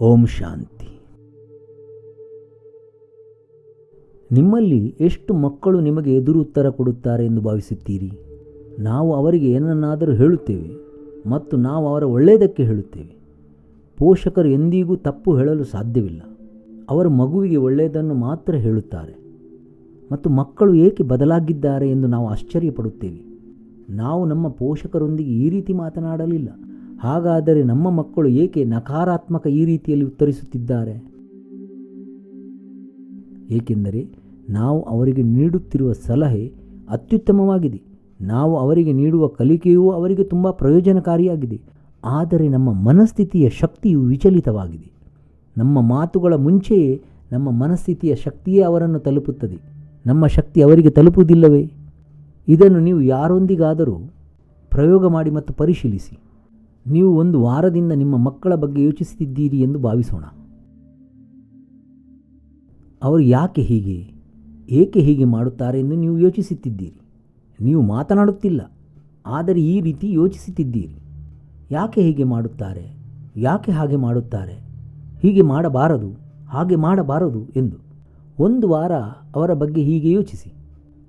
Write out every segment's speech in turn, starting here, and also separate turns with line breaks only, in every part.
ಓಂ ಶಾಂತಿ. ನಿಮ್ಮಲ್ಲಿ ಎಷ್ಟು ಮಕ್ಕಳು ನಿಮಗೆ ಎದುರು ಉತ್ತರ ಕೊಡುತ್ತಾರೆ ಎಂದು ಭಾವಿಸುತ್ತೀರಿ? ನಾವು ಅವರಿಗೆ ಏನನ್ನಾದರೂ ಹೇಳುತ್ತೇವೆ ಮತ್ತು ನಾವು ಅವರ ಒಳ್ಳೆಯದಕ್ಕೆ ಹೇಳುತ್ತೇವೆ. ಪೋಷಕರು ಎಂದಿಗೂ ತಪ್ಪು ಹೇಳಲು ಸಾಧ್ಯವಿಲ್ಲ. ಅವರು ಮಗುವಿಗೆ ಒಳ್ಳೆಯದನ್ನು ಮಾತ್ರ ಹೇಳುತ್ತಾರೆ. ಮತ್ತು ಮಕ್ಕಳು ಏಕೆ ಬದಲಾಗಿದ್ದಾರೆ ಎಂದು ನಾವು ಆಶ್ಚರ್ಯಪಡುತ್ತೇವೆ. ನಾವು ನಮ್ಮ ಪೋಷಕರೊಂದಿಗೆ ಈ ರೀತಿ ಮಾತನಾಡಲಿಲ್ಲ. ಹಾಗಾದರೆ ನಮ್ಮ ಮಕ್ಕಳು ಏಕೆ ನಕಾರಾತ್ಮಕ ಈ ರೀತಿಯಲ್ಲಿ ಉತ್ತರಿಸುತ್ತಿದ್ದಾರೆ? ಏಕೆಂದರೆ ನಾವು ಅವರಿಗೆ ನೀಡುತ್ತಿರುವ ಸಲಹೆ ಅತ್ಯುತ್ತಮವಾಗಿದೆ. ನಾವು ಅವರಿಗೆ ನೀಡುವ ಕಲಿಕೆಯೂ ಅವರಿಗೆ ತುಂಬ ಪ್ರಯೋಜನಕಾರಿಯಾಗಿದೆ. ಆದರೆ ನಮ್ಮ ಮನಸ್ಥಿತಿಯ ಶಕ್ತಿಯು ವಿಚಲಿತವಾಗಿದೆ. ನಮ್ಮ ಮಾತುಗಳ ಮುಂಚೆಯೇ ನಮ್ಮ ಮನಸ್ಥಿತಿಯ ಶಕ್ತಿಯೇ ಅವರನ್ನು ತಲುಪುತ್ತದೆ. ನಮ್ಮ ಶಕ್ತಿ ಅವರಿಗೆ ತಲುಪುವುದಿಲ್ಲವೇ? ಇದನ್ನು ನೀವು ಯಾರೊಂದಿಗಾದರೂ ಪ್ರಯೋಗ ಮಾಡಿ ಮತ್ತು ಪರಿಶೀಲಿಸಿ. ನೀವು ಒಂದು ವಾರದಿಂದ ನಿಮ್ಮ ಮಕ್ಕಳ ಬಗ್ಗೆ ಯೋಚಿಸುತ್ತಿದ್ದೀರಿ ಎಂದು ಭಾವಿಸೋಣ. ಅವರು ಯಾಕೆ ಹೀಗೆ, ಏಕೆ ಹೀಗೆ ಮಾಡುತ್ತಾರೆ ಎಂದು ನೀವು ಯೋಚಿಸುತ್ತಿದ್ದೀರಿ. ನೀವು ಮಾತನಾಡುತ್ತಿಲ್ಲ, ಆದರೆ ಈ ರೀತಿ ಯೋಚಿಸುತ್ತಿದ್ದೀರಿ. ಯಾಕೆ ಹೀಗೆ ಮಾಡುತ್ತಾರೆ, ಯಾಕೆ ಹಾಗೆ ಮಾಡುತ್ತಾರೆ, ಹೀಗೆ ಮಾಡಬಾರದು, ಹಾಗೆ ಮಾಡಬಾರದು ಎಂದು ಒಂದು ವಾರ ಅವರ ಬಗ್ಗೆ ಹೀಗೆ ಯೋಚಿಸಿ.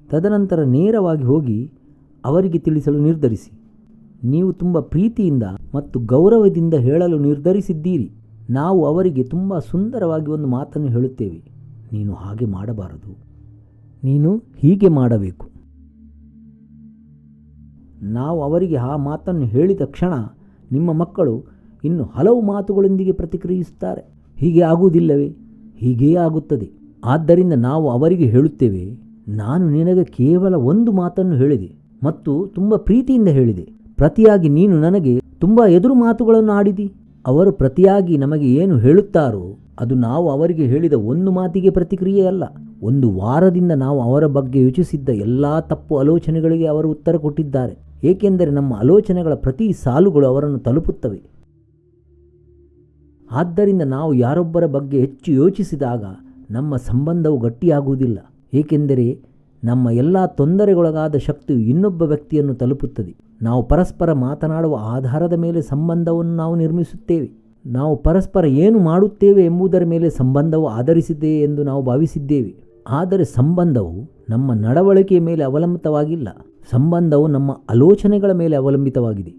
ತದನಂತರ ನೇರವಾಗಿ ಹೋಗಿ ಅವರಿಗೆ ತಿಳಿಸಲು ನಿರ್ಧರಿಸಿ. ನೀವು ತುಂಬ ಪ್ರೀತಿಯಿಂದ ಮತ್ತು ಗೌರವದಿಂದ ಹೇಳಲು ನಿರ್ಧರಿಸಿದ್ದೀರಿ. ನಾವು ಅವರಿಗೆ ತುಂಬ ಸುಂದರವಾಗಿ ಒಂದು ಮಾತನ್ನು ಹೇಳುತ್ತೇವೆ. ನೀನು ಹಾಗೆ ಮಾಡಬಾರದು. ನೀನು ಹೀಗೆ ಮಾಡಬೇಕು. ನಾವು ಅವರಿಗೆ ಆ ಮಾತನ್ನು ಹೇಳಿದ ಕ್ಷಣ ನಿಮ್ಮ ಮಕ್ಕಳು ಇನ್ನು ಹಲವು ಮಾತುಗಳೊಂದಿಗೆ ಪ್ರತಿಕ್ರಿಯಿಸುತ್ತಾರೆ. ಹೀಗೆ ಆಗುವುದಿಲ್ಲವೇ? ಹೀಗೇ ಆಗುತ್ತದೆ. ಆದ್ದರಿಂದ ನಾವು ಅವರಿಗೆ ಹೇಳುತ್ತೇವೆ, ನಾನು ನಿನಗೆ ಕೇವಲ ಒಂದು ಮಾತನ್ನು ಹೇಳಿದೆ ಮತ್ತು ತುಂಬ ಪ್ರೀತಿಯಿಂದ ಹೇಳಿದೆ. ಪ್ರತಿಯಾಗಿ ನೀನು ನನಗೆ ತುಂಬ ಎದುರು ಮಾತುಗಳನ್ನು ಆಡಿದಿ. ಅವರು ಪ್ರತಿಯಾಗಿ ನಮಗೆ ಏನು ಹೇಳುತ್ತಾರೋ ಅದು ನಾವು ಅವರಿಗೆ ಹೇಳಿದ ಒಂದು ಮಾತಿಗೆ ಪ್ರತಿಕ್ರಿಯೆ ಅಲ್ಲ ಒಂದು ವಾರದಿಂದ ನಾವು ಅವರ ಬಗ್ಗೆ ಯೋಚಿಸಿದ್ದ ಎಲ್ಲ ತಪ್ಪು ಆಲೋಚನೆಗಳಿಗೆ ಅವರು ಉತ್ತರ ಕೊಟ್ಟಿದ್ದಾರೆ. ಏಕೆಂದರೆ ನಮ್ಮ ಆಲೋಚನೆಗಳ ಪ್ರತಿ ಸಾಲುಗಳು ಅವರನ್ನು ತಲುಪುತ್ತವೆ. ಆದ್ದರಿಂದ ನಾವು ಯಾರೊಬ್ಬರ ಬಗ್ಗೆ ಹೆಚ್ಚು ಯೋಚಿಸಿದಾಗ ನಮ್ಮ ಸಂಬಂಧವು ಗಟ್ಟಿಯಾಗುವುದಿಲ್ಲ. ಏಕೆಂದರೆ ನಮ್ಮ ಎಲ್ಲ ತೊಂದರೆಗೊಳಗಾದ ಶಕ್ತಿಯು ಇನ್ನೊಬ್ಬ ವ್ಯಕ್ತಿಯನ್ನು ತಲುಪುತ್ತದೆ. ನಾವು ಪರಸ್ಪರ ಮಾತನಾಡುವ ಆಧಾರದ ಮೇಲೆ ಸಂಬಂಧವನ್ನು ನಾವು ನಿರ್ಮಿಸುತ್ತೇವೆ. ನಾವು ಪರಸ್ಪರ ಏನು ಮಾಡುತ್ತೇವೆ ಎಂಬುದರ ಮೇಲೆ ಸಂಬಂಧವು ಆಧರಿಸಿದೆ ಎಂದು ನಾವು ಭಾವಿಸಿದ್ದೇವೆ. ಆದರೆ ಸಂಬಂಧವು ನಮ್ಮ ನಡವಳಿಕೆಯ ಮೇಲೆ ಅವಲಂಬಿತವಾಗಿಲ್ಲ. ಸಂಬಂಧವು ನಮ್ಮ ಆಲೋಚನೆಗಳ ಮೇಲೆ ಅವಲಂಬಿತವಾಗಿದೆ.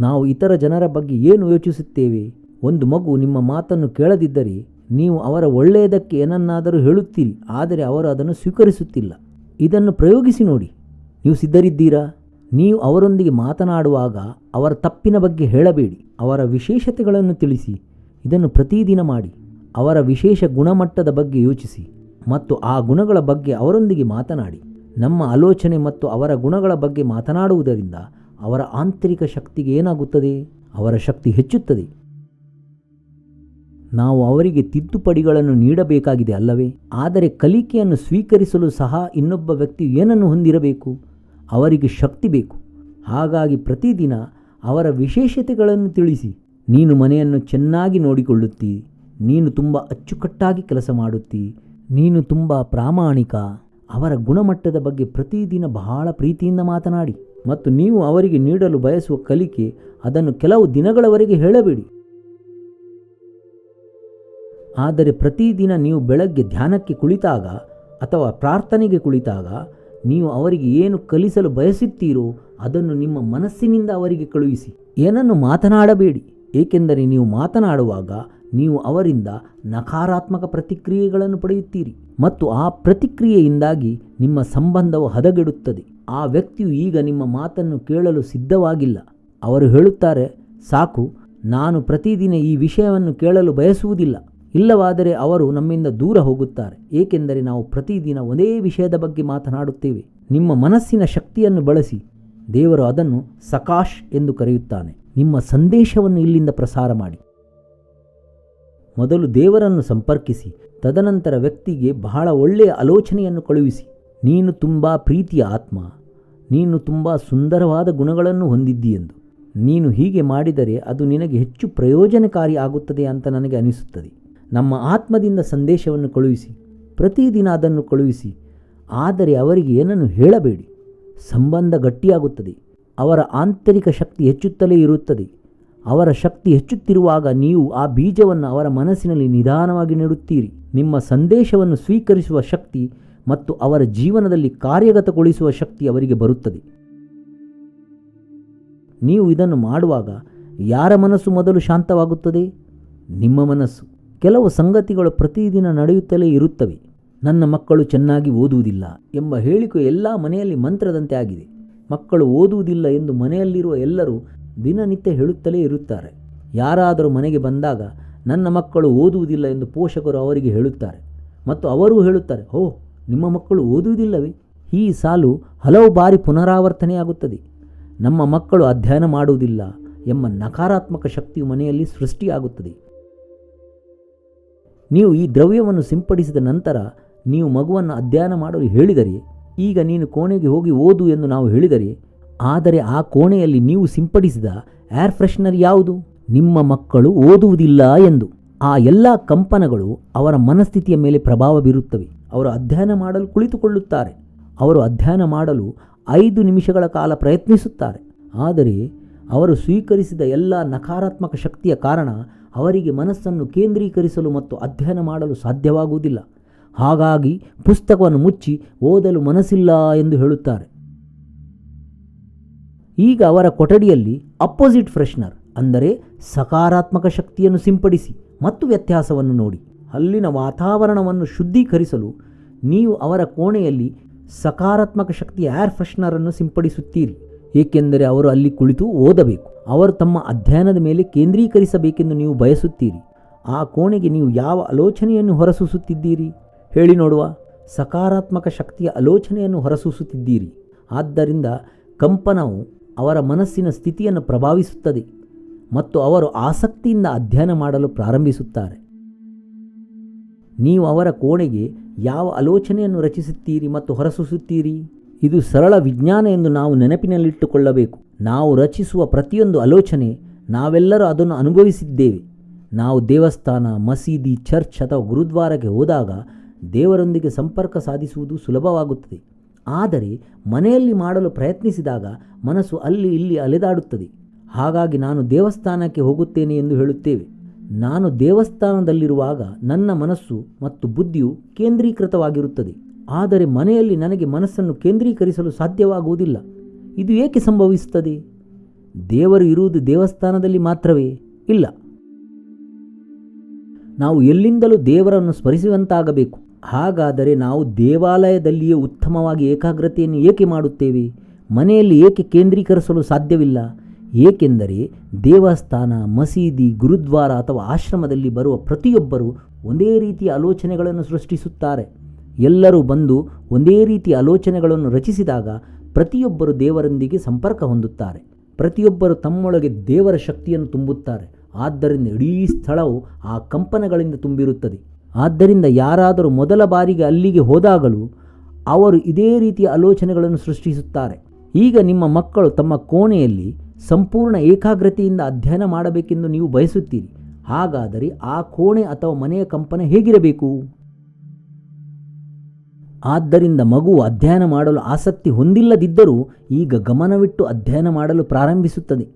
ನಾವು ಇತರ ಜನರ ಬಗ್ಗೆ ಏನು ಯೋಚಿಸುತ್ತೇವೆ? ಒಂದು ಮಗು ನಿಮ್ಮ ಮಾತನ್ನು ಕೇಳದಿದ್ದರೆ ನೀವು ಅವರ ಒಳ್ಳೆಯದಕ್ಕೆ ಏನನ್ನಾದರೂ ಹೇಳುತ್ತೀರಿ, ಆದರೆ ಅವರು ಅದನ್ನು ಸ್ವೀಕರಿಸುತ್ತಿಲ್ಲ. ಇದನ್ನು ಪ್ರಯೋಗಿಸಿ ನೋಡಿ. ನೀವು ಸಿದ್ಧರಿದ್ದೀರಾ? ನೀವು ಅವರೊಂದಿಗೆ ಮಾತನಾಡುವಾಗ ಅವರ ತಪ್ಪಿನ ಬಗ್ಗೆ ಹೇಳಬೇಡಿ, ಅವರ ವಿಶೇಷತೆಗಳನ್ನು ತಿಳಿಸಿ, ಇದನ್ನು ಪ್ರತಿದಿನ ಮಾಡಿ, ಅವರ ವಿಶೇಷ ಗುಣಮಟ್ಟದ ಬಗ್ಗೆ ಯೋಚಿಸಿ ಮತ್ತು ಆ ಗುಣಗಳ ಬಗ್ಗೆ ಅವರೊಂದಿಗೆ ಮಾತನಾಡಿ. ನಮ್ಮ ಆಲೋಚನೆ ಮತ್ತು ಅವರ ಗುಣಗಳ ಬಗ್ಗೆ ಮಾತನಾಡುವುದರಿಂದ ಅವರ ಆಂತರಿಕ ಶಕ್ತಿಗೆ ಏನಾಗುತ್ತದೆ? ಅವರ ಶಕ್ತಿ ಹೆಚ್ಚುತ್ತದೆ. ನಾವು ಅವರಿಗೆ ತಿದ್ದುಪಡಿಗಳನ್ನು ನೀಡಬೇಕಾಗಿದೆ ಅಲ್ಲವೇ? ಆದರೆ ಕಲಿಕೆಯನ್ನು ಸ್ವೀಕರಿಸಲು ಸಹ ಇನ್ನೊಬ್ಬ ವ್ಯಕ್ತಿ ಏನನ್ನು ಹೊಂದಿರಬೇಕು? ಅವರಿಗೆ ಶಕ್ತಿ ಬೇಕು. ಹಾಗಾಗಿ ಪ್ರತಿದಿನ ಅವರ ವಿಶೇಷತೆಗಳನ್ನು ತಿಳಿಸಿ. ನೀನು ಮನೆಯನ್ನು ಚೆನ್ನಾಗಿ ನೋಡಿಕೊಳ್ಳುತ್ತಿ. ನೀನು ತುಂಬ ಅಚ್ಚುಕಟ್ಟಾಗಿ ಕೆಲಸ ಮಾಡುತ್ತಿ. ನೀನು ತುಂಬ ಪ್ರಾಮಾಣಿಕ. ಅವರ ಗುಣಮಟ್ಟದ ಬಗ್ಗೆ ಪ್ರತಿದಿನ ಬಹಳ ಪ್ರೀತಿಯಿಂದ ಮಾತನಾಡಿ. ಮತ್ತು ನೀವು ಅವರಿಗೆ ನೀಡಲು ಬಯಸುವ ಕಲಿಕೆ ಅದನ್ನು ಕೆಲವು ದಿನಗಳವರೆಗೆ ಹೇಳಬೇಡಿ. ಆದರೆ ಪ್ರತಿದಿನ ನೀವು ಬೆಳಗ್ಗೆ ಧ್ಯಾನಕ್ಕೆ ಕುಳಿತಾಗ ಅಥವಾ ಪ್ರಾರ್ಥನೆಗೆ ಕುಳಿತಾಗ ನೀವು ಅವರಿಗೆ ಏನು ಕಲಿಸಲು ಬಯಸುತ್ತೀರೋ ಅದನ್ನು ನಿಮ್ಮ ಮನಸ್ಸಿನಿಂದ ಅವರಿಗೆ ಕಳುಹಿಸಿ. ಏನನ್ನು ಮಾತನಾಡಬೇಡಿ, ಏಕೆಂದರೆ ನೀವು ಮಾತನಾಡುವಾಗ ನೀವು ಅವರಿಂದ ನಕಾರಾತ್ಮಕ ಪ್ರತಿಕ್ರಿಯೆಗಳನ್ನು ಪಡೆಯುತ್ತೀರಿ ಮತ್ತು ಆ ಪ್ರತಿಕ್ರಿಯೆಯಿಂದಾಗಿ ನಿಮ್ಮ ಸಂಬಂಧವು ಹದಗೆಡುತ್ತದೆ. ಆ ವ್ಯಕ್ತಿಯು ಈಗ ನಿಮ್ಮ ಮಾತನ್ನು ಕೇಳಲು ಸಿದ್ಧವಾಗಿಲ್ಲ. ಅವರು ಹೇಳುತ್ತಾರೆ, ಸಾಕು, ನಾನು ಪ್ರತಿದಿನ ಈ ವಿಷಯವನ್ನು ಕೇಳಲು ಬಯಸುವುದಿಲ್ಲ. ಇಲ್ಲವಾದರೆ ಅವರು ನಮ್ಮಿಂದ ದೂರ ಹೋಗುತ್ತಾರೆ. ಏಕೆಂದರೆ ನಾವು ಪ್ರತಿದಿನ ಒಂದೇ ವಿಷಯದ ಬಗ್ಗೆ ಮಾತನಾಡುತ್ತೇವೆ. ನಿಮ್ಮ ಮನಸ್ಸಿನ ಶಕ್ತಿಯನ್ನು ಬಳಸಿ ದೇವರು ಅದನ್ನು ಸಕಾಶ್ ಎಂದು ಕರೆಯುತ್ತಾನೆ. ನಿಮ್ಮ ಸಂದೇಶವನ್ನು ಇಲ್ಲಿಂದ ಪ್ರಸಾರ ಮಾಡಿ. ಮೊದಲು ದೇವರನ್ನು ಸಂಪರ್ಕಿಸಿ. ತದನಂತರ ವ್ಯಕ್ತಿಗೆ ಬಹಳ ಒಳ್ಳೆಯ ಆಲೋಚನೆಯನ್ನು ಕಳುಹಿಸಿ. ನೀನು ತುಂಬ ಪ್ರೀತಿಯ ಆತ್ಮ. ನೀನು ತುಂಬ ಸುಂದರವಾದ ಗುಣಗಳನ್ನು ಹೊಂದಿದ್ದೀಯೆಂದು. ನೀನು ಹೀಗೆ ಮಾಡಿದರೆ ಅದು ನಿನಗೆ ಹೆಚ್ಚು ಪ್ರಯೋಜನಕಾರಿ ಆಗುತ್ತದೆ ಅಂತ ನನಗೆ ಅನಿಸುತ್ತದೆ. ನಮ್ಮ ಆತ್ಮದಿಂದ ಸಂದೇಶವನ್ನು ಕಳುಹಿಸಿ, ಪ್ರತಿದಿನ ಅದನ್ನು ಕಳುಹಿಸಿ, ಆದರೆ ಅವರಿಗೆ ಏನನ್ನು ಹೇಳಬೇಡಿ. ಸಂಬಂಧ ಗಟ್ಟಿಯಾಗುತ್ತದೆ. ಅವರ ಆಂತರಿಕ ಶಕ್ತಿ ಹೆಚ್ಚುತ್ತಲೇ ಇರುತ್ತದೆ. ಅವರ ಶಕ್ತಿ ಹೆಚ್ಚುತ್ತಿರುವಾಗ ನೀವು ಆ ಬೀಜವನ್ನು ಅವರ ಮನಸ್ಸಿನಲ್ಲಿ ನಿಧಾನವಾಗಿ ನೆಡುತ್ತೀರಿ. ನಿಮ್ಮ ಸಂದೇಶವನ್ನು ಸ್ವೀಕರಿಸುವ ಶಕ್ತಿ ಮತ್ತು ಅವರ ಜೀವನದಲ್ಲಿ ಕಾರ್ಯಗತಗೊಳಿಸುವ ಶಕ್ತಿ ಅವರಿಗೆ ಬರುತ್ತದೆ. ನೀವು ಇದನ್ನು ಮಾಡುವಾಗ ಯಾರ ಮನಸ್ಸು ಮೊದಲು ಶಾಂತವಾಗುತ್ತದೆ? ನಿಮ್ಮ ಮನಸ್ಸು. ಕೆಲವು ಸಂಗತಿಗಳು ಪ್ರತಿದಿನ ನಡೆಯುತ್ತಲೇ ಇರುತ್ತವೆ. ನನ್ನ ಮಕ್ಕಳು ಚೆನ್ನಾಗಿ ಓದುವುದಿಲ್ಲ ಎಂಬ ಹೇಳಿಕೆ ಎಲ್ಲ ಮನೆಯಲ್ಲಿ ಮಂತ್ರದಂತೆ ಆಗಿದೆ. ಮಕ್ಕಳು ಓದುವುದಿಲ್ಲ ಎಂದು ಮನೆಯಲ್ಲಿರುವ ಎಲ್ಲರೂ ದಿನನಿತ್ಯ ಹೇಳುತ್ತಲೇ ಇರುತ್ತಾರೆ. ಯಾರಾದರೂ ಮನೆಗೆ ಬಂದಾಗ ನನ್ನ ಮಕ್ಕಳು ಓದುವುದಿಲ್ಲ ಎಂದು ಪೋಷಕರು ಅವರಿಗೆ ಹೇಳುತ್ತಾರೆ. ಮತ್ತು ಅವರೂ ಹೇಳುತ್ತಾರೆ ಓ ನಿಮ್ಮ ಮಕ್ಕಳು ಓದುವುದಿಲ್ಲವೇ? ಈ ಸಾಲು ಹಲವು ಬಾರಿ ಪುನರಾವರ್ತನೆಯಾಗುತ್ತದೆ ನಮ್ಮ ಮಕ್ಕಳು ಅಧ್ಯಯನ ಮಾಡುವುದಿಲ್ಲ ಎಂಬ ನಕಾರಾತ್ಮಕ ಶಕ್ತಿಯು ಮನೆಯಲ್ಲಿ ಸೃಷ್ಟಿಯಾಗುತ್ತದೆ. ನೀವು ಈ ದ್ರವ್ಯವನ್ನು ಸಿಂಪಡಿಸಿದ ನಂತರ ನೀವು ಮಗುವನ್ನು ಅಧ್ಯಯನ ಮಾಡಲು ಹೇಳಿದರೆ, ಈಗ ನೀನು ಕೋಣೆಗೆ ಹೋಗಿ ಓದು ಎಂದು ನಾವು ಹೇಳಿದರೆ, ಆದರೆ ಆ ಕೋಣೆಯಲ್ಲಿ ನೀವು ಸಿಂಪಡಿಸಿದ ಏರ್ ಫ್ರೆಶ್ನರ್ ಯಾವುದು? ನಿಮ್ಮ ಮಕ್ಕಳು ಓದುವುದಿಲ್ಲ ಎಂದು. ಆ ಎಲ್ಲ ಕಂಪನಗಳು ಅವರ ಮನಸ್ಥಿತಿಯ ಮೇಲೆ ಪ್ರಭಾವ ಬೀರುತ್ತವೆ. ಅವರು ಅಧ್ಯಯನ ಮಾಡಲು ಕುಳಿತುಕೊಳ್ಳುತ್ತಾರೆ. ಅವರು ಅಧ್ಯಯನ ಮಾಡಲು ಐದು ನಿಮಿಷಗಳ ಕಾಲ ಪ್ರಯತ್ನಿಸುತ್ತಾರೆ. ಆದರೆ ಅವರು ಸ್ವೀಕರಿಸಿದ ಎಲ್ಲ ನಕಾರಾತ್ಮಕ ಶಕ್ತಿಯ ಕಾರಣ ಅವರಿಗೆ ಮನಸ್ಸನ್ನು ಕೇಂದ್ರೀಕರಿಸಲು ಮತ್ತು ಅಧ್ಯಯನ ಮಾಡಲು ಸಾಧ್ಯವಾಗುವುದಿಲ್ಲ. ಹಾಗಾಗಿ ಪುಸ್ತಕವನ್ನು ಮುಚ್ಚಿ ಓದಲು ಮನಸ್ಸಿಲ್ಲ ಎಂದು ಹೇಳುತ್ತಾರೆ. ಈಗ ಅವರ ಕೊಠಡಿಯಲ್ಲಿ ಅಪೋಸಿಟ್ ಫ್ರೆಶ್ನರ್, ಅಂದರೆ ಸಕಾರಾತ್ಮಕ ಶಕ್ತಿಯನ್ನು ಸಿಂಪಡಿಸಿ ಮತ್ತು ವ್ಯತ್ಯಾಸವನ್ನು ನೋಡಿ. ಅಲ್ಲಿನ ವಾತಾವರಣವನ್ನು ಶುದ್ಧೀಕರಿಸಲು ನೀವು ಅವರ ಕೋಣೆಯಲ್ಲಿ ಸಕಾರಾತ್ಮಕ ಶಕ್ತಿಯ ಏರ್ ಫ್ರೆಶ್ನರನ್ನು ಸಿಂಪಡಿಸುತ್ತೀರಿ. ಏಕೆಂದರೆ ಅವರು ಅಲ್ಲಿ ಕುಳಿತು ಓದಬೇಕು. ಅವರು ತಮ್ಮ ಅಧ್ಯಯನದ ಮೇಲೆ ಕೇಂದ್ರೀಕರಿಸಬೇಕೆಂದು ನೀವು ಬಯಸುತ್ತೀರಿ. ಆ ಕೋಣೆಗೆ ನೀವು ಯಾವ ಆಲೋಚನೆಯನ್ನು ಹೊರಸೂಸುತ್ತಿದ್ದೀರಿ? ಹೇಳಿ ನೋಡುವ. ಸಕಾರಾತ್ಮಕ ಶಕ್ತಿಯ ಆಲೋಚನೆಯನ್ನು ಹೊರಸೂಸುತ್ತಿದ್ದೀರಿ. ಆದ್ದರಿಂದ ಕಂಪನವು ಅವರ ಮನಸ್ಸಿನ ಸ್ಥಿತಿಯನ್ನು ಪ್ರಭಾವಿಸುತ್ತದೆ ಮತ್ತು ಅವರು ಆಸಕ್ತಿಯಿಂದ ಅಧ್ಯಯನ ಮಾಡಲು ಪ್ರಾರಂಭಿಸುತ್ತಾರೆ. ನೀವು ಅವರ ಕೋಣೆಗೆ ಯಾವ ಆಲೋಚನೆಯನ್ನು ರಚಿಸುತ್ತೀರಿ ಮತ್ತು ಹೊರಸೂಸುತ್ತೀರಿ? ಇದು ಸರಳ ವಿಜ್ಞಾನ ಎಂದು ನಾವು ನೆನಪಿನಲ್ಲಿಟ್ಟುಕೊಳ್ಳಬೇಕು. ನಾವು ರಚಿಸುವ ಪ್ರತಿಯೊಂದು ಆಲೋಚನೆ, ನಾವೆಲ್ಲರೂ ಅದನ್ನು ಅನುಭವಿಸಿದ್ದೇವೆ. ನಾವು ದೇವಸ್ಥಾನ, ಮಸೀದಿ, ಚರ್ಚ್ ಅಥವಾ ಗುರುದ್ವಾರಕ್ಕೆ ಹೋದಾಗ ದೇವರೊಂದಿಗೆ ಸಂಪರ್ಕ ಸಾಧಿಸುವುದು ಸುಲಭವಾಗುತ್ತದೆ. ಆದರೆ ಮನೆಯಲ್ಲಿ ಮಾಡಲು ಪ್ರಯತ್ನಿಸಿದಾಗ ಮನಸ್ಸು ಅಲ್ಲಿ ಇಲ್ಲಿ ಅಲೆದಾಡುತ್ತದೆ. ಹಾಗಾಗಿ ನಾನು ದೇವಸ್ಥಾನಕ್ಕೆ ಹೋಗುತ್ತೇನೆ ಎಂದು ಹೇಳುತ್ತೇವೆ. ನಾನು ದೇವಸ್ಥಾನದಲ್ಲಿರುವಾಗ ನನ್ನ ಮನಸ್ಸು ಮತ್ತು ಬುದ್ಧಿಯು ಕೇಂದ್ರೀಕೃತವಾಗಿರುತ್ತದೆ. ಆದರೆ ಮನೆಯಲ್ಲಿ ನನಗೆ ಮನಸ್ಸನ್ನು ಕೇಂದ್ರೀಕರಿಸಲು ಸಾಧ್ಯವಾಗುವುದಿಲ್ಲ. ಇದು ಏಕೆ ಸಂಭವಿಸುತ್ತದೆ? ದೇವರು ಇರುವುದು ದೇವಸ್ಥಾನದಲ್ಲಿ ಮಾತ್ರವೇ ಇಲ್ಲ. ನಾವು ಎಲ್ಲಿಂದಲೂ ದೇವರನ್ನು ಸ್ಮರಿಸುವಂತಾಗಬೇಕು. ಹಾಗಾದರೆ ನಾವು ದೇವಾಲಯದಲ್ಲಿಯೇ ಉತ್ತಮವಾಗಿ ಏಕಾಗ್ರತೆಯನ್ನು ಏಕೆ ಮಾಡುತ್ತೇವೆ? ಮನೆಯಲ್ಲಿ ಏಕೆ ಕೇಂದ್ರೀಕರಿಸಲು ಸಾಧ್ಯವಿಲ್ಲ? ಏಕೆಂದರೆ ದೇವಸ್ಥಾನ, ಮಸೀದಿ, ಗುರುದ್ವಾರ ಅಥವಾ ಆಶ್ರಮದಲ್ಲಿ ಬರುವ ಪ್ರತಿಯೊಬ್ಬರೂ ಒಂದೇ ರೀತಿಯ ಆಲೋಚನೆಗಳನ್ನು ಸೃಷ್ಟಿಸುತ್ತಾರೆ. ಎಲ್ಲರೂ ಬಂದು ಒಂದೇ ರೀತಿಯ ಆಲೋಚನೆಗಳನ್ನು ರಚಿಸಿದಾಗ ಪ್ರತಿಯೊಬ್ಬರು ದೇವರೊಂದಿಗೆ ಸಂಪರ್ಕ ಹೊಂದುತ್ತಾರೆ. ಪ್ರತಿಯೊಬ್ಬರು ತಮ್ಮೊಳಗೆ ದೇವರ ಶಕ್ತಿಯನ್ನು ತುಂಬುತ್ತಾರೆ. ಆದ್ದರಿಂದ ಇಡೀ ಸ್ಥಳವು ಆ ಕಂಪನಗಳಿಂದ ತುಂಬಿರುತ್ತದೆ. ಆದ್ದರಿಂದ ಯಾರಾದರೂ ಮೊದಲ ಬಾರಿಗೆ ಅಲ್ಲಿಗೆ ಹೋದಾಗಲೂ ಅವರು ಇದೇ ರೀತಿಯ ಆಲೋಚನೆಗಳನ್ನು ಸೃಷ್ಟಿಸುತ್ತಾರೆ. ಈಗ ನಿಮ್ಮ ಮಕ್ಕಳು ತಮ್ಮ ಕೋಣೆಯಲ್ಲಿ ಸಂಪೂರ್ಣ ಏಕಾಗ್ರತೆಯಿಂದ ಅಧ್ಯಯನ ಮಾಡಬೇಕೆಂದು ನೀವು ಬಯಸುತ್ತೀರಿ. ಹಾಗಾದರೆ ಆ ಕೋಣೆ ಅಥವಾ ಮನೆಯ ಕಂಪನ ಹೇಗಿರಬೇಕು? ಆದ್ದರಿಂದ ಮಗು ಅಧ್ಯಯನ ಮಾಡಲು ಆಸಕ್ತಿ ಹೊಂದಿಲ್ಲದಿದ್ದರೂ ಈಗ ಗಮನವಿಟ್ಟು ಅಧ್ಯಯನ ಮಾಡಲು ಪ್ರಾರಂಭಿಸುತ್ತದೆ.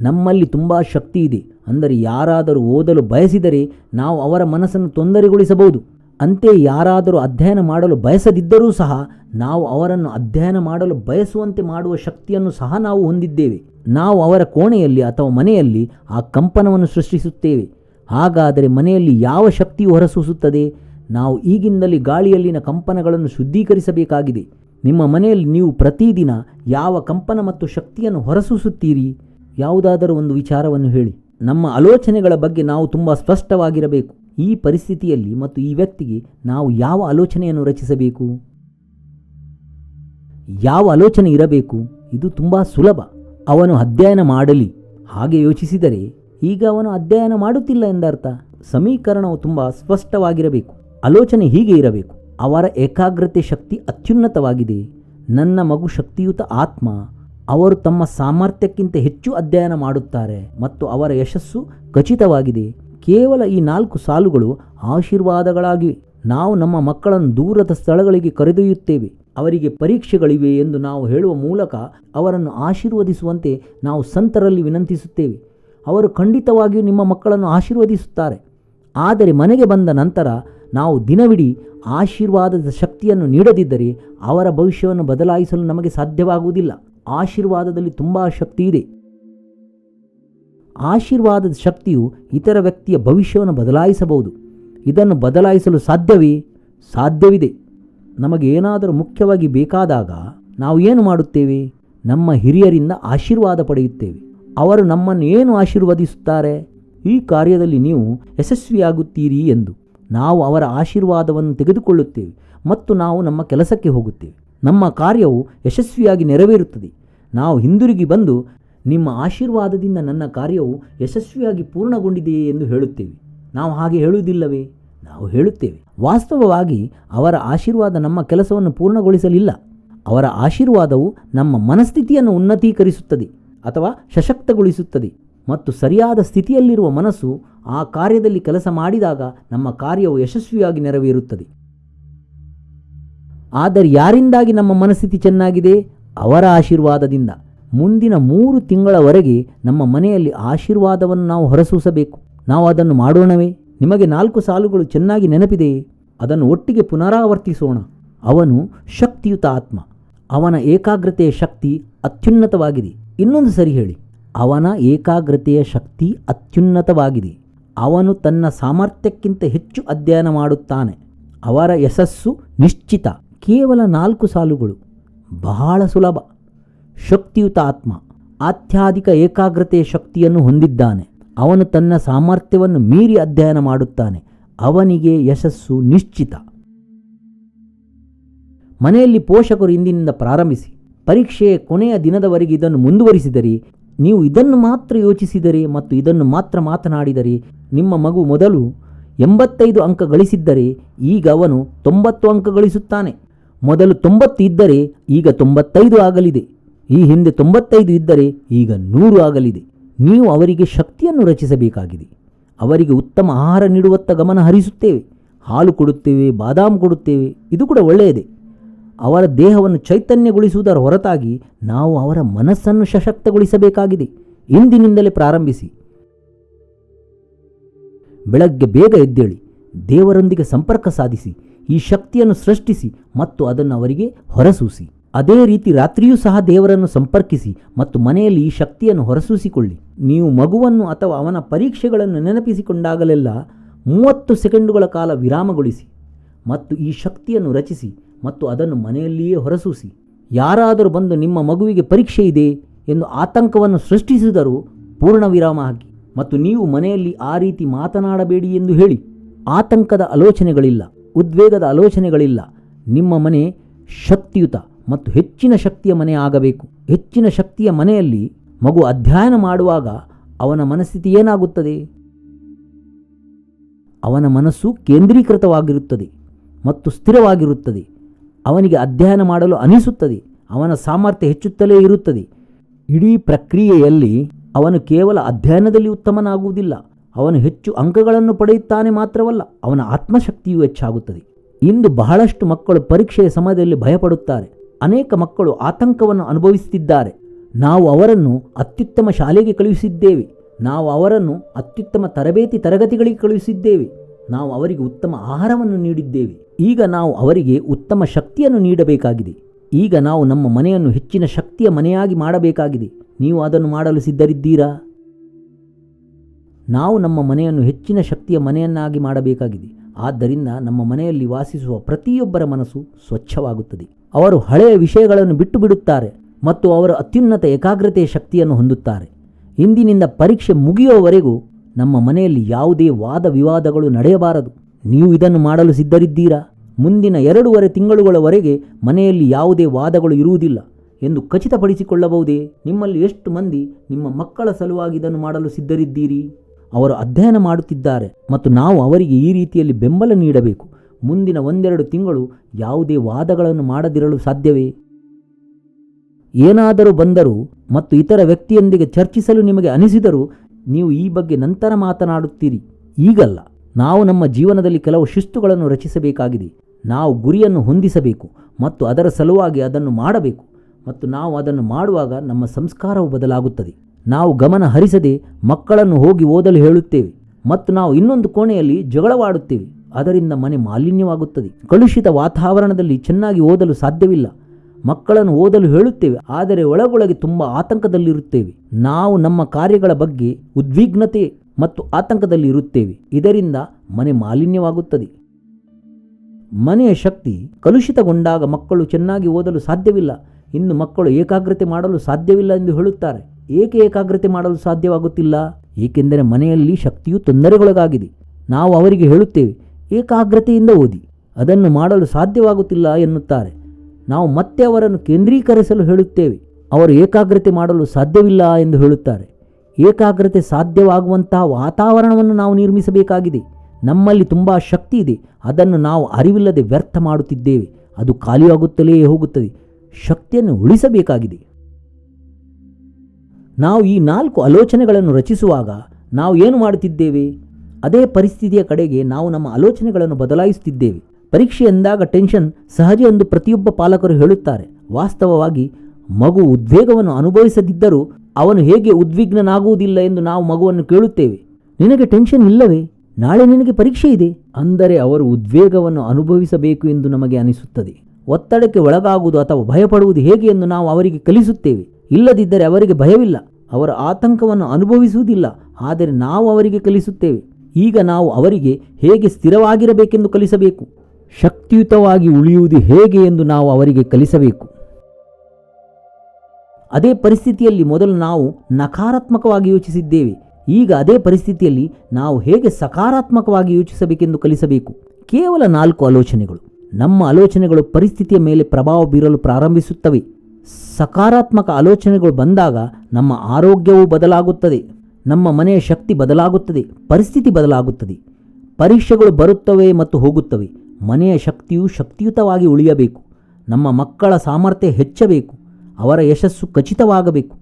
ನಮ್ಮಲ್ಲಿ ತುಂಬ ಶಕ್ತಿ ಇದೆ. ಅಂದರೆ ಯಾರಾದರೂ ಓದಲು ಬಯಸಿದರೆ ನಾವು ಅವರ ಮನಸ್ಸನ್ನು ತೊಂದರೆಗೊಳಿಸಬಹುದು. ಅಂತೆ ಯಾರಾದರೂ ಅಧ್ಯಯನ ಮಾಡಲು ಬಯಸದಿದ್ದರೂ ಸಹ ನಾವು ಅವರನ್ನು ಅಧ್ಯಯನ ಮಾಡಲು ಬಯಸುವಂತೆ ಮಾಡುವ ಶಕ್ತಿಯನ್ನು ಸಹ ನಾವು ಹೊಂದಿದ್ದೇವೆ. ನಾವು ಅವರ ಕೋಣೆಯಲ್ಲಿ ಅಥವಾ ಮನೆಯಲ್ಲಿ ಆ ಕಂಪನವನ್ನು ಸೃಷ್ಟಿಸುತ್ತೇವೆ. ಹಾಗಾದರೆ ಮನೆಯಲ್ಲಿ ಯಾವ ಶಕ್ತಿಯು ಹೊರಸೂಸುತ್ತದೆ? ನಾವು ಈಗಿಂದಲೇ ಗಾಳಿಯಲ್ಲಿನ ಕಂಪನಗಳನ್ನು ಶುದ್ಧೀಕರಿಸಬೇಕಾಗಿದೆ. ನಿಮ್ಮ ಮನೆಯಲ್ಲಿ ನೀವು ಪ್ರತಿದಿನ ಯಾವ ಕಂಪನ ಮತ್ತು ಶಕ್ತಿಯನ್ನು ಹೊರಸೂಸುತ್ತೀರಿ? ಯಾವುದಾದರೂ ಒಂದು ವಿಚಾರವನ್ನು ಹೇಳಿ. ನಮ್ಮ ಆಲೋಚನೆಗಳ ಬಗ್ಗೆ ನಾವು ತುಂಬ ಸ್ಪಷ್ಟವಾಗಿರಬೇಕು. ಈ ಪರಿಸ್ಥಿತಿಯಲ್ಲಿ ಮತ್ತು ಈ ವ್ಯಕ್ತಿಗೆ ನಾವು ಯಾವ ಆಲೋಚನೆಯನ್ನು ರಚಿಸಬೇಕು? ಯಾವ ಆಲೋಚನೆ ಇರಬೇಕು? ಇದು ತುಂಬ ಸುಲಭ. ಅವನು ಅಧ್ಯಯನ ಮಾಡಲಿ. ಹಾಗೆ ಯೋಚಿಸಿದರೆ ಈಗ ಅವನು ಅಧ್ಯಯನ ಮಾಡುತ್ತಿಲ್ಲ ಎಂದರ್ಥ. ಸಮೀಕರಣವು ತುಂಬ ಸ್ಪಷ್ಟವಾಗಿರಬೇಕು. ಆಲೋಚನೆ ಹೀಗೆ ಇರಬೇಕು. ಅವರ ಏಕಾಗ್ರತೆ ಶಕ್ತಿ ಅತ್ಯುನ್ನತವಾಗಿದೆ. ನನ್ನ ಮಗು ಶಕ್ತಿಯುತ ಆತ್ಮ, ಅವರು ತಮ್ಮ ಸಾಮರ್ಥ್ಯಕ್ಕಿಂತ ಹೆಚ್ಚು ಅಧ್ಯಯನ ಮಾಡುತ್ತಾರೆ ಮತ್ತು ಅವರ ಯಶಸ್ಸು ಖಚಿತವಾಗಿದೆ. ಕೇವಲ ಈ ನಾಲ್ಕು ಸಾಲುಗಳು ಆಶೀರ್ವಾದಗಳಾಗಿವೆ. ನಾವು ನಮ್ಮ ಮಕ್ಕಳನ್ನು ದೂರದ ಸ್ಥಳಗಳಿಗೆ ಕರೆದೊಯ್ಯುತ್ತೇವೆ. ಅವರಿಗೆ ಪರೀಕ್ಷೆಗಳಿವೆ ಎಂದು ನಾವು ಹೇಳುವ ಮೂಲಕ ಅವರನ್ನು ಆಶೀರ್ವದಿಸುವಂತೆ ನಾವು ಸಂತರಲ್ಲಿ ವಿನಂತಿಸುತ್ತೇವೆ. ಅವರು ಖಂಡಿತವಾಗಿಯೂ ನಿಮ್ಮ ಮಕ್ಕಳನ್ನು ಆಶೀರ್ವದಿಸುತ್ತಾರೆ. ಆದರೆ ಮನೆಗೆ ಬಂದ ನಂತರ ನಾವು ದಿನವಿಡೀ ಆಶೀರ್ವಾದದ ಶಕ್ತಿಯನ್ನು ನೀಡದಿದ್ದರೆ ಅವರ ಭವಿಷ್ಯವನ್ನು ಬದಲಾಯಿಸಲು ನಮಗೆ ಸಾಧ್ಯವಾಗುವುದಿಲ್ಲ. ಆಶೀರ್ವಾದದಲ್ಲಿ ತುಂಬ ಶಕ್ತಿ ಇದೆ. ಆಶೀರ್ವಾದದ ಶಕ್ತಿಯು ಇತರ ವ್ಯಕ್ತಿಯ ಭವಿಷ್ಯವನ್ನು ಬದಲಾಯಿಸಬಹುದು. ಇದನ್ನು ಬದಲಾಯಿಸಲು ಸಾಧ್ಯವೇ? ಸಾಧ್ಯವಿದೆ. ನಮಗೆ ಏನಾದರೂ ಮುಖ್ಯವಾಗಿ ಬೇಕಾದಾಗ ನಾವು ಏನು ಮಾಡುತ್ತೇವೆ? ನಮ್ಮ ಹಿರಿಯರಿಂದ ಆಶೀರ್ವಾದ ಪಡೆಯುತ್ತೇವೆ. ಅವರು ನಮ್ಮನ್ನು ಏನು ಆಶೀರ್ವದಿಸುತ್ತಾರೆ? ಈ ಕಾರ್ಯದಲ್ಲಿ ನೀವು ಯಶಸ್ವಿಯಾಗುತ್ತೀರಿ ಎಂದು. ನಾವು ಅವರ ಆಶೀರ್ವಾದವನ್ನು ತೆಗೆದುಕೊಳ್ಳುತ್ತೇವೆ ಮತ್ತು ನಾವು ನಮ್ಮ ಕೆಲಸಕ್ಕೆ ಹೋಗುತ್ತೇವೆ. ನಮ್ಮ ಕಾರ್ಯವು ಯಶಸ್ವಿಯಾಗಿ ನೆರವೇರುತ್ತದೆ. ನಾವು ಹಿಂದಿರುಗಿ ಬಂದು ನಿಮ್ಮ ಆಶೀರ್ವಾದದಿಂದ ನನ್ನ ಕಾರ್ಯವು ಯಶಸ್ವಿಯಾಗಿ ಪೂರ್ಣಗೊಂಡಿದೆಯೇ ಎಂದು ಹೇಳುತ್ತೇವೆ. ನಾವು ಹಾಗೆ ಹೇಳುವುದಿಲ್ಲವೇ? ನಾವು ಹೇಳುತ್ತೇವೆ. ವಾಸ್ತವವಾಗಿ ಅವರ ಆಶೀರ್ವಾದ ನಮ್ಮ ಕೆಲಸವನ್ನು ಪೂರ್ಣಗೊಳಿಸಲಿಲ್ಲ. ಅವರ ಆಶೀರ್ವಾದವು ನಮ್ಮ ಮನಸ್ಥಿತಿಯನ್ನು ಉನ್ನತೀಕರಿಸುತ್ತದೆ ಅಥವಾ ಸಶಕ್ತಗೊಳಿಸುತ್ತದೆ. ಮತ್ತು ಸರಿಯಾದ ಸ್ಥಿತಿಯಲ್ಲಿರುವ ಮನಸ್ಸು ಆ ಕಾರ್ಯದಲ್ಲಿ ಕೆಲಸ ಮಾಡಿದಾಗ ನಮ್ಮ ಕಾರ್ಯವು ಯಶಸ್ವಿಯಾಗಿ ನೆರವೇರುತ್ತದೆ. ಆದರೆ ಯಾರಿಂದಾಗಿ ನಮ್ಮ ಮನಸ್ಥಿತಿ ಚೆನ್ನಾಗಿದೆ? ಅವರ ಆಶೀರ್ವಾದದಿಂದ. ಮುಂದಿನ ಮೂರು ತಿಂಗಳವರೆಗೆ ನಮ್ಮ ಮನೆಯಲ್ಲಿ ಆಶೀರ್ವಾದವನ್ನು ನಾವು ಹೊರಸೂಸಬೇಕು. ನಾವು ಅದನ್ನು ಮಾಡೋಣವೇ? ನಿಮಗೆ ನಾಲ್ಕು ಸಾಲುಗಳು ಚೆನ್ನಾಗಿ ನೆನಪಿದೆಯೇ? ಅದನ್ನು ಒಟ್ಟಿಗೆ ಪುನರಾವರ್ತಿಸೋಣ. ಅವನು ಶಕ್ತಿಯುತ ಆತ್ಮ. ಅವನ ಏಕಾಗ್ರತೆಯ ಶಕ್ತಿ ಅತ್ಯುನ್ನತವಾಗಿದೆ. ಇನ್ನೊಂದು ಸರಿ ಹೇಳಿ. ಅವನ ಏಕಾಗ್ರತೆಯ ಶಕ್ತಿ ಅತ್ಯುನ್ನತವಾಗಿದೆ. ಅವನು ತನ್ನ ಸಾಮರ್ಥ್ಯಕ್ಕಿಂತ ಹೆಚ್ಚು ಅಧ್ಯಯನ ಮಾಡುತ್ತಾನೆ. ಅವರ ಯಶಸ್ಸು ನಿಶ್ಚಿತ. ಕೇವಲ ನಾಲ್ಕು ಸಾಲುಗಳು. ಬಹಳ ಸುಲಭ. ಶಕ್ತಿಯುತ ಆತ್ಮ. ಆತ್ಯಾಧಿಕ ಏಕಾಗ್ರತೆಯ ಶಕ್ತಿಯನ್ನು ಹೊಂದಿದ್ದಾನೆ. ಅವನು ತನ್ನ ಸಾಮರ್ಥ್ಯವನ್ನು ಮೀರಿ ಅಧ್ಯಯನ ಮಾಡುತ್ತಾನೆ. ಅವನಿಗೆ ಯಶಸ್ಸು ನಿಶ್ಚಿತ. ಮನೆಯಲ್ಲಿ ಪೋಷಕರು ಇಂದಿನಿಂದ ಪ್ರಾರಂಭಿಸಿ. ಪರೀಕ್ಷೆಯ ಕೊನೆಯ ದಿನದವರೆಗೆ ಇದನ್ನು ಮುಂದುವರಿಸಿದರೆ ನೀವು ಇದನ್ನು ಮಾತ್ರ ಯೋಚಿಸಿದರೆ ಮತ್ತು ಇದನ್ನು ಮಾತ್ರ ಮಾತನಾಡಿದರೆ ನಿಮ್ಮ ಮಗು ಮೊದಲು ಎಂಬತ್ತೈದು ಅಂಕ ಗಳಿಸಿದ್ದರೆ ಈಗ ಅವನು ತೊಂಬತ್ತು ಅಂಕ ಗಳಿಸುತ್ತಾನೆ. ಮೊದಲು ತೊಂಬತ್ತು ಇದ್ದರೆ ಈಗ ತೊಂಬತ್ತೈದು ಆಗಲಿದೆ. ಈ ಹಿಂದೆ ತೊಂಬತ್ತೈದು ಇದ್ದರೆ ಈಗ ನೂರು ಆಗಲಿದೆ. ನೀವು ಅವರಿಗೆ ಶಕ್ತಿಯನ್ನು ರಚಿಸಬೇಕಾಗಿದೆ. ಅವರಿಗೆ ಉತ್ತಮ ಆಹಾರ ನೀಡುವತ್ತ ಗಮನ ಹರಿಸುತ್ತೇವೆ. ಹಾಲು ಕೊಡುತ್ತೇವೆ, ಬಾದಾಮ್ ಕೊಡುತ್ತೇವೆ. ಇದು ಕೂಡ ಒಳ್ಳೆಯದೇ. ಅವರ ದೇಹವನ್ನು ಚೈತನ್ಯಗೊಳಿಸುವುದರ ಹೊರತಾಗಿ ನಾವು ಅವರ ಮನಸ್ಸನ್ನು ಸಶಕ್ತಗೊಳಿಸಬೇಕಾಗಿದೆ. ಇಂದಿನಿಂದಲೇ ಪ್ರಾರಂಭಿಸಿ. ಬೆಳಗ್ಗೆ ಬೇಗ ಎದ್ದೇಳಿ, ದೇವರೊಂದಿಗೆ ಸಂಪರ್ಕ ಸಾಧಿಸಿ, ಈ ಶಕ್ತಿಯನ್ನು ಸೃಷ್ಟಿಸಿ ಮತ್ತು ಅದನ್ನು ಅವರಿಗೆ ಹೊರಸೂಸಿ. ಅದೇ ರೀತಿ ರಾತ್ರಿಯೂ ಸಹ ದೇವರನ್ನು ಸಂಪರ್ಕಿಸಿ ಮತ್ತು ಮನೆಯಲ್ಲಿ ಈ ಶಕ್ತಿಯನ್ನು ಹೊರಸೂಸಿಕೊಳ್ಳಿ. ನೀವು ಮಗುವನ್ನು ಅಥವಾ ಅವನ ಪರೀಕ್ಷೆಗಳನ್ನು ನೆನಪಿಸಿಕೊಂಡಾಗಲೆಲ್ಲ ಮೂವತ್ತು ಸೆಕೆಂಡುಗಳ ಕಾಲ ವಿರಾಮಗೊಳಿಸಿ ಮತ್ತು ಈ ಶಕ್ತಿಯನ್ನು ರಚಿಸಿ. ಮತ್ತು ಅದನ್ನು ಮನೆಯಲ್ಲಿಯೇ ಹೊರಸೂಸಿ. ಯಾರಾದರೂ ಬಂದು ನಿಮ್ಮ ಮಗುವಿಗೆ ಪರೀಕ್ಷೆ ಇದೆ ಎಂದು ಆತಂಕವನ್ನು ಸೃಷ್ಟಿಸಿದರೂ ಪೂರ್ಣ ವಿರಾಮ ಹಾಕಿ. ಮತ್ತು ನೀವು ಮನೆಯಲ್ಲಿ ಆ ರೀತಿ ಮಾತನಾಡಬೇಡಿ ಎಂದು ಹೇಳಿ. ಆತಂಕದ ಆಲೋಚನೆಗಳಿಲ್ಲ, ಉದ್ವೇಗದ ಆಲೋಚನೆಗಳಿಲ್ಲ. ನಿಮ್ಮ ಮನೆ ಶಕ್ತಿಯುತ ಮತ್ತು ಹೆಚ್ಚಿನ ಶಕ್ತಿಯ ಮನೆ ಆಗಬೇಕು. ಹೆಚ್ಚಿನ ಶಕ್ತಿಯ ಮನೆಯಲ್ಲಿ ಮಗು ಅಧ್ಯಯನ ಮಾಡುವಾಗ ಅವನ ಮನಸ್ಥಿತಿ ಏನಾಗುತ್ತದೆ? ಅವನ ಮನಸ್ಸು ಕೇಂದ್ರೀಕೃತವಾಗಿರುತ್ತದೆ ಮತ್ತು ಸ್ಥಿರವಾಗಿರುತ್ತದೆ. ಅವನಿಗೆ ಅಧ್ಯಯನ ಮಾಡಲು ಅನಿಸುತ್ತದೆ. ಅವನ ಸಾಮರ್ಥ್ಯ ಹೆಚ್ಚುತ್ತಲೇ ಇರುತ್ತದೆ. ಇಡೀ ಪ್ರಕ್ರಿಯೆಯಲ್ಲಿ ಅವನು ಕೇವಲ ಅಧ್ಯಯನದಲ್ಲಿ ಉತ್ತಮನಾಗುವುದಿಲ್ಲ. ಅವನು ಹೆಚ್ಚು ಅಂಕಗಳನ್ನು ಪಡೆಯುತ್ತಾನೆ ಮಾತ್ರವಲ್ಲ, ಅವನ ಆತ್ಮಶಕ್ತಿಯೂ ಹೆಚ್ಚಾಗುತ್ತದೆ. ಇಂದು ಬಹಳಷ್ಟು ಮಕ್ಕಳು ಪರೀಕ್ಷೆಯ ಸಮಯದಲ್ಲಿ ಭಯಪಡುತ್ತಾರೆ. ಅನೇಕ ಮಕ್ಕಳು ಆತಂಕವನ್ನು ಅನುಭವಿಸುತ್ತಿದ್ದಾರೆ. ನಾವು ಅವರನ್ನು ಅತ್ಯುತ್ತಮ ಶಾಲೆಗೆ ಕಳುಹಿಸಿದ್ದೇವೆ. ನಾವು ಅವರನ್ನು ಅತ್ಯುತ್ತಮ ತರಬೇತಿ ತರಗತಿಗಳಿಗೆ ಕಳುಹಿಸಿದ್ದೇವೆ. ನಾವು ಅವರಿಗೆ ಉತ್ತಮ ಆಹಾರವನ್ನು ನೀಡಿದ್ದೇವೆ. ಈಗ ನಾವು ಅವರಿಗೆ ಉತ್ತಮ ಶಕ್ತಿಯನ್ನು ನೀಡಬೇಕಾಗಿದೆ. ಈಗ ನಾವು ನಮ್ಮ ಮನೆಯನ್ನು ಹೆಚ್ಚಿನ ಶಕ್ತಿಯ ಮನೆಯಾಗಿ ಮಾಡಬೇಕಾಗಿದೆ. ನೀವು ಅದನ್ನು ಮಾಡಲು ಸಿದ್ಧರಿದ್ದೀರಾ? ನಾವು ನಮ್ಮ ಮನೆಯನ್ನು ಹೆಚ್ಚಿನ ಶಕ್ತಿಯ ಮನೆಯನ್ನಾಗಿ ಮಾಡಬೇಕಾಗಿದೆ. ಆದ್ದರಿಂದ ನಮ್ಮ ಮನೆಯಲ್ಲಿ ವಾಸಿಸುವ ಪ್ರತಿಯೊಬ್ಬರ ಮನಸ್ಸು ಸ್ವಚ್ಛವಾಗುತ್ತದೆ. ಅವರು ಹಳೆಯ ವಿಷಯಗಳನ್ನು ಬಿಟ್ಟು ಬಿಡುತ್ತಾರೆ ಮತ್ತು ಅವರು ಅತ್ಯುನ್ನತ ಏಕಾಗ್ರತೆಯ ಶಕ್ತಿಯನ್ನು ಹೊಂದುತ್ತಾರೆ. ಇಂದಿನಿಂದ ಪರೀಕ್ಷೆ ಮುಗಿಯುವವರೆಗೂ ನಮ್ಮ ಮನೆಯಲ್ಲಿ ಯಾವುದೇ ವಾದ ವಿವಾದಗಳು ನಡೆಯಬಾರದು. ನೀವು ಇದನ್ನು ಮಾಡಲು ಸಿದ್ಧರಿದ್ದೀರಾ? ಮುಂದಿನ ಎರಡೂವರೆ ತಿಂಗಳುಗಳವರೆಗೆ ಮನೆಯಲ್ಲಿ ಯಾವುದೇ ವಾದಗಳು ಇರುವುದಿಲ್ಲ ಎಂದು ಖಚಿತಪಡಿಸಿಕೊಳ್ಳಬಹುದೇ? ನಿಮ್ಮಲ್ಲಿ ಎಷ್ಟು ಮಂದಿ ನಿಮ್ಮ ಮಕ್ಕಳ ಸಲುವಾಗಿ ಇದನ್ನು ಮಾಡಲು ಸಿದ್ಧರಿದ್ದೀರಿ? ಅವರು ಅಧ್ಯಯನ ಮಾಡುತ್ತಿದ್ದಾರೆ ಮತ್ತು ನಾವು ಅವರಿಗೆ ಈ ರೀತಿಯಲ್ಲಿ ಬೆಂಬಲ ನೀಡಬೇಕು. ಮುಂದಿನ ಒಂದೆರಡು ತಿಂಗಳು ಯಾವುದೇ ವಾದಗಳನ್ನು ಮಾಡದಿರಲು ಸಾಧ್ಯವೇ? ಏನಾದರೂ ಬಂದರೂ ಮತ್ತು ಇತರ ವ್ಯಕ್ತಿಯೊಂದಿಗೆ ಚರ್ಚಿಸಲು ನಿಮಗೆ ಅನಿಸಿದರೂ ನೀವು ಈ ಬಗ್ಗೆ ನಂತರ ಮಾತನಾಡುತ್ತೀರಿ. ಈಗಲ್ಲ, ನಾವು ನಮ್ಮ ಜೀವನದಲ್ಲಿ ಕೆಲವು ಶಿಸ್ತುಗಳನ್ನು ರಚಿಸಬೇಕಾಗಿದೆ. ನಾವು ಗುರಿಯನ್ನು ಹೊಂದಿಸಬೇಕು ಮತ್ತು ಅದರ ಸಲುವಾಗಿ ಅದನ್ನು ಮಾಡಬೇಕು ಮತ್ತು ನಾವು ಅದನ್ನು ಮಾಡುವಾಗ ನಮ್ಮ ಸಂಸ್ಕಾರವು ಬದಲಾಗುತ್ತದೆ. ನಾವು ಗಮನ ಹರಿಸದೆ ಮಕ್ಕಳನ್ನು ಹೋಗಿ ಓದಲು ಹೇಳುತ್ತೇವೆ ಮತ್ತು ನಾವು ಇನ್ನೊಂದು ಕೋಣೆಯಲ್ಲಿ ಜಗಳವಾಡುತ್ತೇವೆ. ಅದರಿಂದ ಮನೆ ಮಾಲಿನ್ಯವಾಗುತ್ತದೆ. ಕಲುಷಿತ ವಾತಾವರಣದಲ್ಲಿ ಚೆನ್ನಾಗಿ ಓದಲು ಸಾಧ್ಯವಿಲ್ಲ. ಮಕ್ಕಳನ್ನು ಓದಲು ಹೇಳುತ್ತೇವೆ, ಆದರೆ ಒಳಗೊಳಗೆ ತುಂಬ ಆತಂಕದಲ್ಲಿರುತ್ತೇವೆ. ನಾವು ನಮ್ಮ ಕಾರ್ಯಗಳ ಬಗ್ಗೆ ಉದ್ವಿಗ್ನತೆ ಮತ್ತು ಆತಂಕದಲ್ಲಿ ಇರುತ್ತೇವೆ ಇದರಿಂದ ಮನೆ ಮಾಲಿನ್ಯವಾಗುತ್ತದೆ. ಮನೆಯ ಶಕ್ತಿ ಕಲುಷಿತಗೊಂಡಾಗ ಮಕ್ಕಳು ಚೆನ್ನಾಗಿ ಓದಲು ಸಾಧ್ಯವಿಲ್ಲ. ಇನ್ನು ಮಕ್ಕಳು ಏಕಾಗ್ರತೆ ಮಾಡಲು ಸಾಧ್ಯವಿಲ್ಲ ಎಂದು ಹೇಳುತ್ತಾರೆ. ಏಕೆ ಏಕಾಗ್ರತೆ ಮಾಡಲು ಸಾಧ್ಯವಾಗುತ್ತಿಲ್ಲ? ಏಕೆಂದರೆ ಮನೆಯಲ್ಲಿ ಶಕ್ತಿಯು ತೊಂದರೆಗೊಳಗಾಗಿದೆ. ನಾವು ಅವರಿಗೆ ಹೇಳುತ್ತೇವೆ, ಏಕಾಗ್ರತೆಯಿಂದ ಓದಿ. ಅದನ್ನು ಮಾಡಲು ಸಾಧ್ಯವಾಗುತ್ತಿಲ್ಲ ಎನ್ನುತ್ತಾರೆ. ನಾವು ಮತ್ತೆ ಅವರನ್ನು ಕೇಂದ್ರೀಕರಿಸಲು ಹೇಳುತ್ತೇವೆ. ಅವರು ಏಕಾಗ್ರತೆ ಮಾಡಲು ಸಾಧ್ಯವಿಲ್ಲ ಎಂದು ಹೇಳುತ್ತಾರೆ. ಏಕಾಗ್ರತೆ ಸಾಧ್ಯವಾಗುವಂತಹ ವಾತಾವರಣವನ್ನು ನಾವು ನಿರ್ಮಿಸಬೇಕಾಗಿದೆ. ನಮ್ಮಲ್ಲಿ ತುಂಬ ಶಕ್ತಿ ಇದೆ. ಅದನ್ನು ನಾವು ಅರಿವಿಲ್ಲದೆ ವ್ಯರ್ಥ ಮಾಡುತ್ತಿದ್ದೇವೆ. ಅದು ಖಾಲಿಯಾಗುತ್ತಲೇ ಹೋಗುತ್ತದೆ. ಶಕ್ತಿಯನ್ನು ಉಳಿಸಬೇಕಾಗಿದೆ. ನಾವು ಈ ನಾಲ್ಕು ಆಲೋಚನೆಗಳನ್ನು ರಚಿಸುವಾಗ ನಾವು ಏನು ಮಾಡುತ್ತಿದ್ದೇವೆ? ಅದೇ ಪರಿಸ್ಥಿತಿಯ ಕಡೆಗೆ ನಾವು ನಮ್ಮ ಆಲೋಚನೆಗಳನ್ನು ಬದಲಾಯಿಸುತ್ತಿದ್ದೇವೆ. ಪರೀಕ್ಷೆ ಎಂದಾಗ ಟೆನ್ಷನ್ ಸಹಜ ಎಂದು ಪ್ರತಿಯೊಬ್ಬ ಪಾಲಕರು ಹೇಳುತ್ತಾರೆ. ವಾಸ್ತವವಾಗಿ ಮಗು ಉದ್ವೇಗವನ್ನು ಅನುಭವಿಸದಿದ್ದರೂ ಅವನು ಹೇಗೆ ಉದ್ವಿಗ್ನನಾಗುವುದಿಲ್ಲ ಎಂದು ನಾವು ಮಗುವನ್ನು ಕೇಳುತ್ತೇವೆ. ನಿನಗೆ ಟೆನ್ಷನ್ ಇಲ್ಲವೇ? ನಾಳೆ ನಿನಗೆ ಪರೀಕ್ಷೆ ಇದೆ. ಅಂದರೆ ಅವರು ಉದ್ವೇಗವನ್ನು ಅನುಭವಿಸಬೇಕು ಎಂದು ನಮಗೆ ಅನಿಸುತ್ತದೆ. ಒತ್ತಡಕ್ಕೆ ಒಳಗಾಗುವುದು ಅಥವಾ ಭಯಪಡುವುದು ಹೇಗೆ ಎಂದು ನಾವು ಅವರಿಗೆ ಕಲಿಸುತ್ತೇವೆ. ಇಲ್ಲದಿದ್ದರೆ ಅವರಿಗೆ ಭಯವಿಲ್ಲ. ಅವರ ಆತಂಕವನ್ನು ಅನುಭವಿಸುವುದಿಲ್ಲ. ಆದರೆ ನಾವು ಅವರಿಗೆ ಕಲಿಸುತ್ತೇವೆ. ಈಗ ನಾವು ಅವರಿಗೆ ಹೇಗೆ ಸ್ಥಿರವಾಗಿರಬೇಕೆಂದು ಕಲಿಸಬೇಕು? ಶಕ್ತಿಯುತವಾಗಿ ಉಳಿಯುವುದು ಹೇಗೆ ಎಂದು ನಾವು ಅವರಿಗೆ ಕಲಿಸಬೇಕು. ಅದೇ ಪರಿಸ್ಥಿತಿಯಲ್ಲಿ ಮೊದಲು ನಾವು ನಕಾರಾತ್ಮಕವಾಗಿ ಯೋಚಿಸಿದ್ದೇವೆ. ಈಗ ಅದೇ ಪರಿಸ್ಥಿತಿಯಲ್ಲಿ ನಾವು ಹೇಗೆ ಸಕಾರಾತ್ಮಕವಾಗಿ ಯೋಚಿಸಬೇಕೆಂದು ಕಲಿಸಬೇಕು. ಕೇವಲ ನಾಲ್ಕು ಆಲೋಚನೆಗಳು. ನಮ್ಮ ಆಲೋಚನೆಗಳು ಪರಿಸ್ಥಿತಿಯ ಮೇಲೆ ಪ್ರಭಾವ ಬೀರಲು ಪ್ರಾರಂಭಿಸುತ್ತವೆ. ಸಕಾರಾತ್ಮಕ ಆಲೋಚನೆಗಳು ಬಂದಾಗ ನಮ್ಮ ಆರೋಗ್ಯವು ಬದಲಾಗುತ್ತದೆ. ನಮ್ಮ ಮನೆಯ ಶಕ್ತಿ ಬದಲಾಗುತ್ತದೆ. ಪರಿಸ್ಥಿತಿ ಬದಲಾಗುತ್ತದೆ. ಪರೀಕ್ಷೆಗಳು ಬರುತ್ತವೆ ಮತ್ತು ಹೋಗುತ್ತವೆ. ಮನೆಯ ಶಕ್ತಿಯು ಶಕ್ತಿಯುತವಾಗಿ ಉಳಿಯಬೇಕು. ನಮ್ಮ ಮಕ್ಕಳ ಸಾಮರ್ಥ್ಯ ಹೆಚ್ಚಬೇಕು. ಅವರ ಯಶಸ್ಸು ಖಚಿತವಾಗಬೇಕು.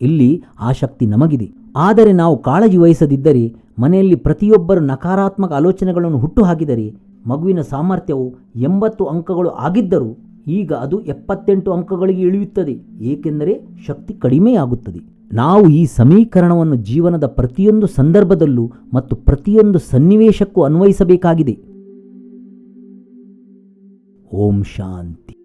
ಇಲ್ಲಿ ಆ ಶಕ್ತಿ ನಮಗಿದೆ. ಆದರೆ ನಾವು ಕಾಳಜಿ ವಹಿಸದಿದ್ದರೆ, ಮನೆಯಲ್ಲಿ ಪ್ರತಿಯೊಬ್ಬರು ನಕಾರಾತ್ಮಕ ಆಲೋಚನೆಗಳನ್ನು ಹುಟ್ಟುಹಾಕಿದರೆ, ಮಗುವಿನ ಸಾಮರ್ಥ್ಯವು ಎಂಬತ್ತು ಅಂಕಗಳು ಆಗಿದ್ದರೂ, ಈಗ ಅದು ಎಪ್ಪತ್ತೆಂಟು ಅಂಕಗಳಿಗೆ ಇಳಿಯುತ್ತದೆ. ಏಕೆಂದರೆ ಶಕ್ತಿ ಕಡಿಮೆಯಾಗುತ್ತದೆ. ನಾವು ಈ ಸಮೀಕರಣವನ್ನು ಜೀವನದ ಪ್ರತಿಯೊಂದು ಸಂದರ್ಭದಲ್ಲೂ ಮತ್ತು ಪ್ರತಿಯೊಂದು ಸನ್ನಿವೇಶಕ್ಕೂ ಅನ್ವಯಿಸಬೇಕಾಗಿದೆ. ಓಂ ಶಾಂತಿ.